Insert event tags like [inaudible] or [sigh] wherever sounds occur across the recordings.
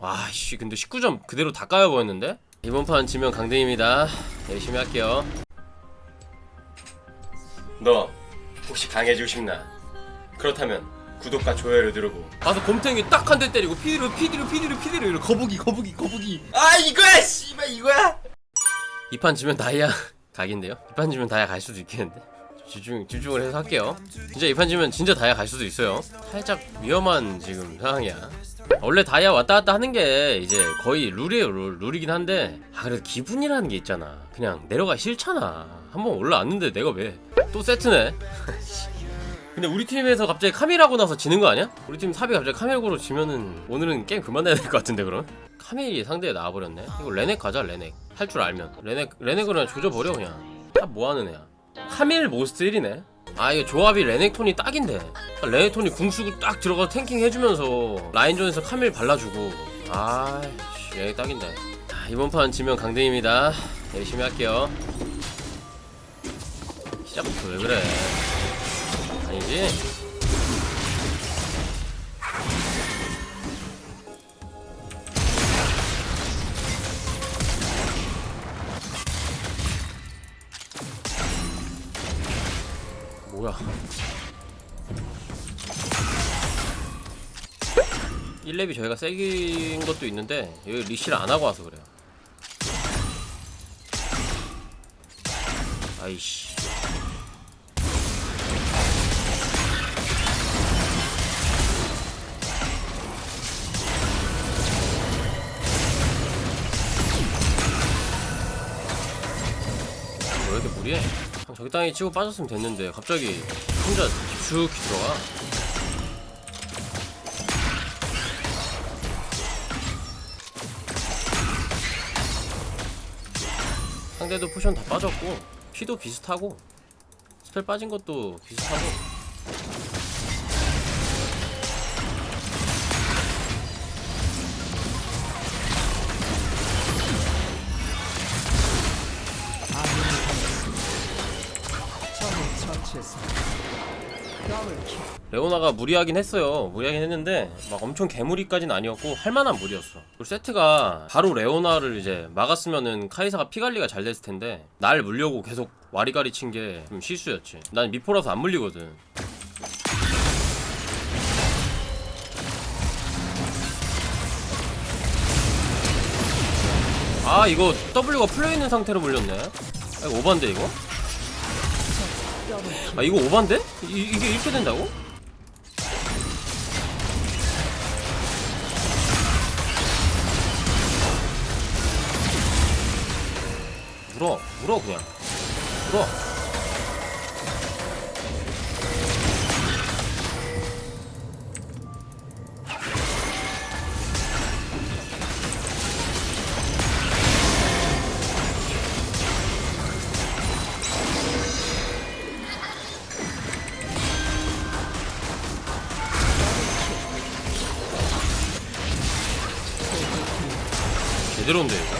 와씨 근데 19점 그대로 다 까여버렸는데? 이번 판 지면 강등입니다. 열심히 할게요. 너 혹시 강해지고 싶나? 그렇다면 구독과 좋아요를 누르고. 가서 곰탱이 딱 한 대 때리고 피디로 피디로 피디로 피디로 이러 거북이 거북이 거북이. 아 이거야 씨발 이거야! 이 판 지면 다이아 각인데요. 이 판 지면 다이아 갈 수도 있겠는데. 집중 집중을 해서 할게요. 진짜 이 판 지면 진짜 다이아 갈 수도 있어요. 살짝 위험한 지금 상황이야 원래 다이아 왔다 갔다 하는 게 이제 거의 룰이에요 룰. 룰이긴 한데. 아 그래도 기분이라는 게 있잖아. 그냥 내려가 싫잖아. 한번 올라왔는데 내가 왜? 또 세트네. [laughs] 근데 우리 팀에서 갑자기 카밀하고 나서 지는 거 아니야? 우리 팀 삽이 갑자기 카밀고로 지면은 오늘은 게임 그만해야 될 것 같은데 그럼? 카밀이 상대에 나와버렸네. 이거 레넥 가자 레넥. 할 줄 알면. 레넥 레넥을 그냥 조져버려 그냥. 다 뭐하는 애야? 카밀 모스트 1이네 아 이거 조합이 레넥톤이 딱인데. 레넥톤이 궁 쓰고 딱 들어가서 탱킹 해주면서 라인전에서 카밀 발라주고. 아씨 레넥 딱인데. 아, 이번 판 지면 강등입니다. 열심히 할게요. 시작부터 왜 그래? 아니지? 뭐야? 1렙이 저희가 세긴 것도 있는데 여기 리시를 안 하고 와서 그래요. 아이씨 땅에 치고 빠졌으면 됐는데 갑자기 혼자 깊숙이 들어가. 상대도 포션 다 빠졌고 피도 비슷하고 스펠 빠진 것도 비슷하고 레오나가 무리하긴 했어요. 무리하긴 했는데 막 엄청 개무리까지는 아니었고 할만한 무리였어. 그리고 세트가 바로 레오나를 이제 막았으면은 카이사가 피 관리가 잘 됐을 텐데 날 물려고 계속 와리가리 친 게 좀 실수였지. 난 미포라서 안 물리거든. 아 이거 W가 풀려 있는 상태로 물렸네. 아 이거 오반데 이거? 아 이거 오반데? 이, 이게 이렇게 된다고? 물어 물어 그냥. 물어. 제대로인데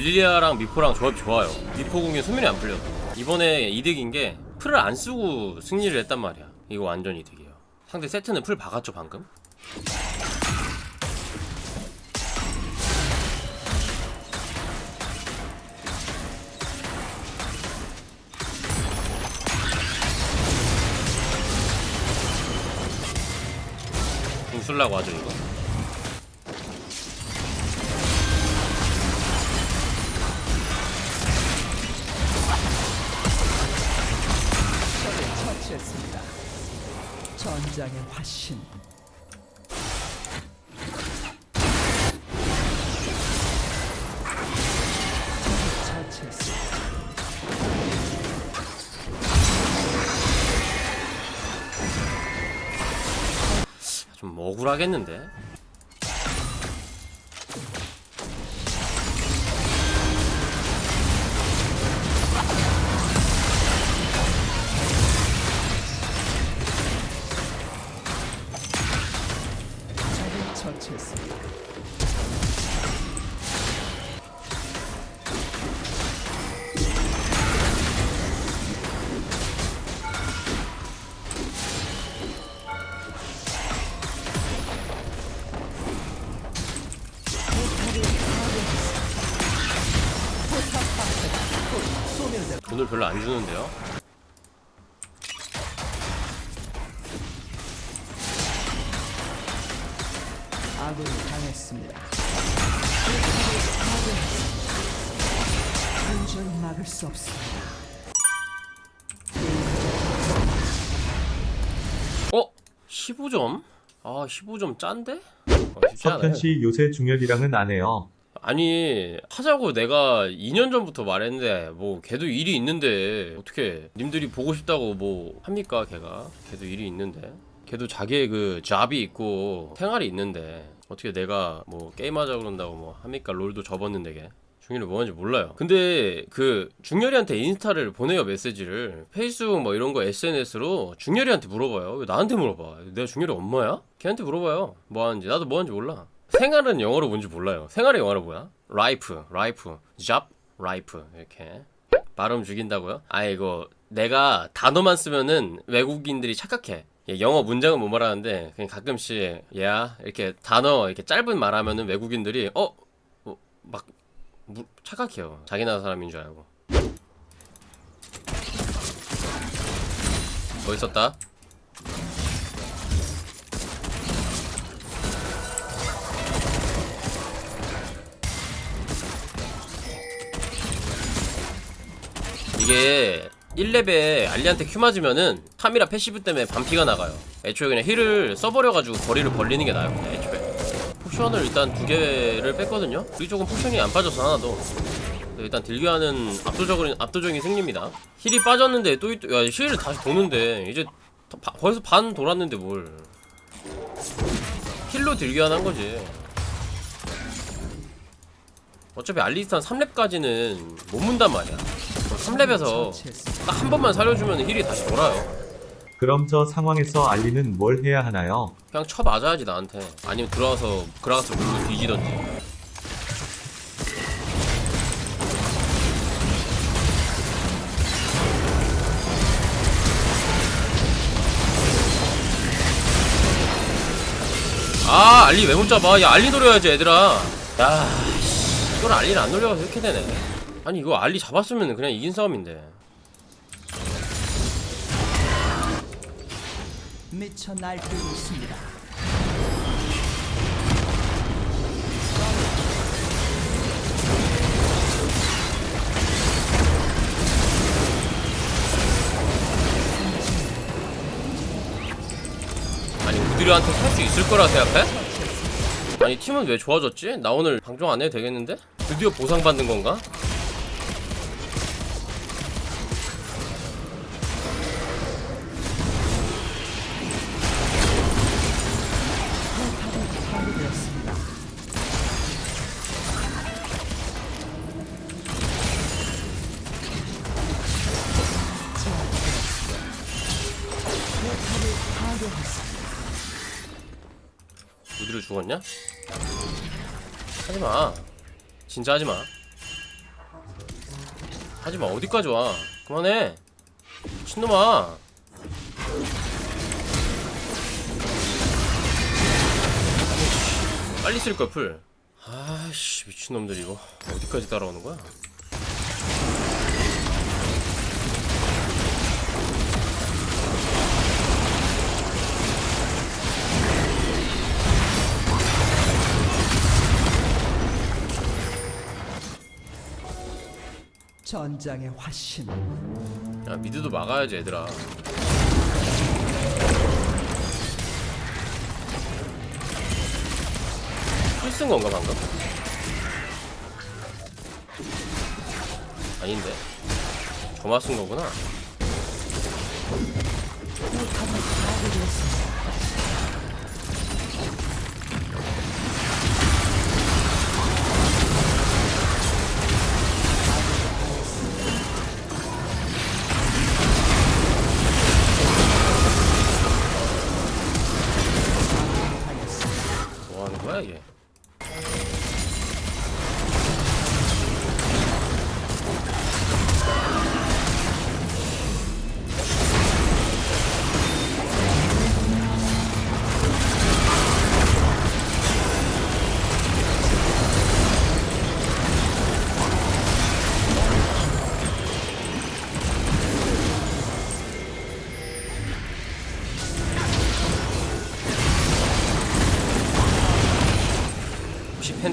릴리아랑 미포랑 조합 좋아요. 미포 궁에 수면이 안 풀려서 이번에 이득인 게 풀을 안 쓰고 승리를 했단 말이야. 이거 완전 이득이에요. 상대 세트는 풀 박았죠 방금? 궁 쓸라고 하죠 이거 전장의 화신. 좀 억울하겠는데 오늘 별로 안 주는데요? 아군이 당했습니다. 도저히 막을 수 없습니다. 어? 15점? 아 15점 짠데? 어, 쉽지 않아요. 석현 씨 요새 중열이랑은 안 해요. 아니 하자고 내가 2년 전부터 말했는데 뭐 걔도 일이 있는데 어떻게 님들이 보고 싶다고 뭐 합니까 걔가? 걔도 일이 있는데. 걔도 자기의 그 잡이 있고 생활이 있는데 어떻게 내가 뭐 게임하자 그런다고 뭐 합니까? 롤도 접었는데 걔. 중열이 뭐하는지 몰라요. 근데 그 중열이한테 인스타를 보내요 메시지를. 페이스북 뭐 이런 거 SNS로 중열이한테 물어봐요. 왜 나한테 물어봐. 내가 중열이 엄마야? 걔한테 물어봐요. 뭐 하는지. 나도 뭐 하는지 몰라 생활은 영어로 뭔지 몰라요. 생활의 영어로 뭐야? 라이프, 라이프, 잡, 라이프 이렇게 발음 죽인다고요? 아 이거 내가 단어만 쓰면은 외국인들이 착각해. 예, 영어 문장은 못 말하는데 그냥 가끔씩 얘야 이렇게 단어 이렇게 짧은 말하면은 외국인들이 어 막 착각해요. 자기 나라 사람인 줄 알고. 뭐 있었다? 이게 1렙에 알리한테 큐 맞으면은 카미라 패시브 때문에 반피가 나가요. 애초에 그냥 힐을 써버려가지고 거리를 벌리는 게 나아요 그냥 애초에. 포션을 일단 두 개를 뺐거든요? 우리 쪽은 포션이 안 빠져서 하나도. 일단 딜교하는 압도적인 압도적인 승리입니다. 힐이 빠졌는데 또, 또 야, 힐을 다시 도는데 이제 바- 벌써 반 돌았는데 뭘. 힐로 딜교환 한 거지. 어차피 알리스탄 3렙까지는 못 문단 말이야 3렙에서 처치했습니다. 딱한 번만 살려주면 힐이 다시 돌아요. 그럼 저 상황에서 알리는 뭘 해야 하나요? 그냥 쳐 맞아야지 나한테. 아니면 들어와서 그라가스 물고 뒤지던지. 아 알리 왜 못 잡아? 야 알리 노려야지 얘들아. 야 씨, 이걸 알리를 안 노려서 이렇게 되네. 아니 이거 알리 잡았으면 그냥 이긴 싸움인데. 미쳐 날뛰고 있습니다. 아니 우디르한테 살 수 있을 거라 생각해? 아니 팀은 왜 좋아졌지? 나 오늘 방송 안 해도 되겠는데? 드디어 보상받는 건가? 우디르 죽었냐? 하지마. 진짜 하지마. 하지마. 어디까지 와? 그만해. 미친놈아. 빨리 쓸걸 풀. 아씨 미친놈들 이거. 어디까지 따라오는 거야 전장의 화신. 야 미드도 막아야지 얘들아 풀쓴 건가 방금? 아닌데 저만 쓴 거구나 뭐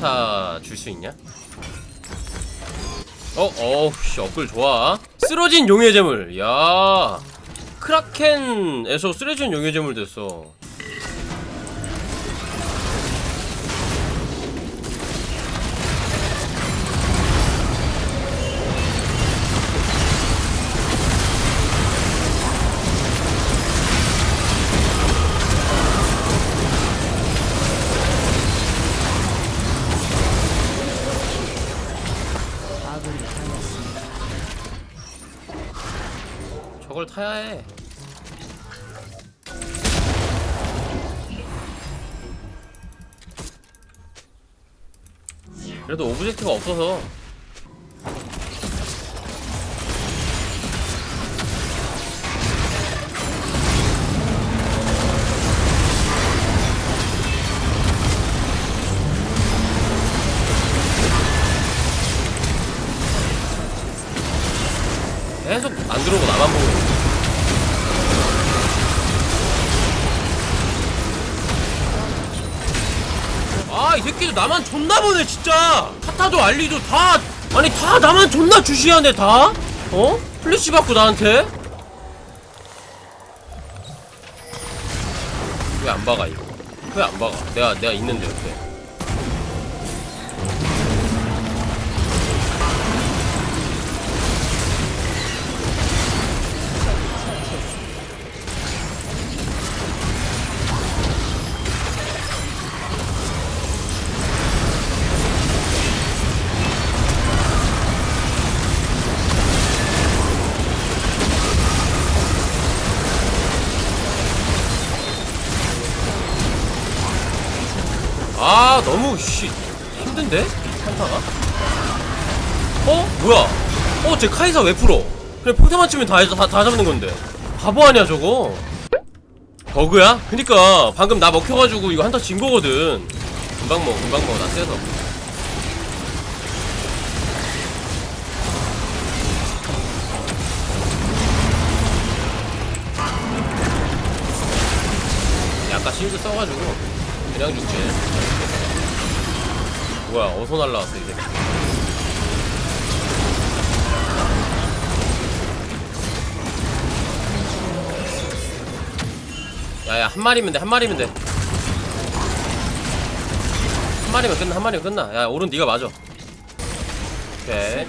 펜타 줄 수 있냐? 어, 어우, 씨, 업글 좋아. 쓰러진 용의 재물. 야 크라켄에서 쓰러진 용의 재물 됐어. 저걸 타야 해. 그래도 오브젝트가 없어서 계속 안 들어오고 나만 보고 이 새끼들 나만 존나 보네, 진짜! 카타도 알리도 다, 아니, 다 나만 존나 주시하네, 다? 어? 플래시 받고 나한테? 왜 안 박아, 이거? 왜 안 박아? 내가, 내가 있는데, 옆에. 아, 너무, 씨, 힘든데? 한타가? 어? 뭐야? 어, 쟤 카이사 왜 풀어? 그냥 평타만 치면 다, 다, 다 잡는 건데. 바보 아니야, 저거? 버그야? 그니까, 방금 나 먹혀가지고 이거 한타 진 거거든. 금방 먹어, 금방 먹어, 나 세서. 아까 실드 써가지고 그냥 죽지 뭐야 어디서 날라왔어 이제. 야야 한 마리면 돼한 마리면 돼한 마리면 끝나 한 마리면 끝나. 야 오른 네가 맞아. 오케이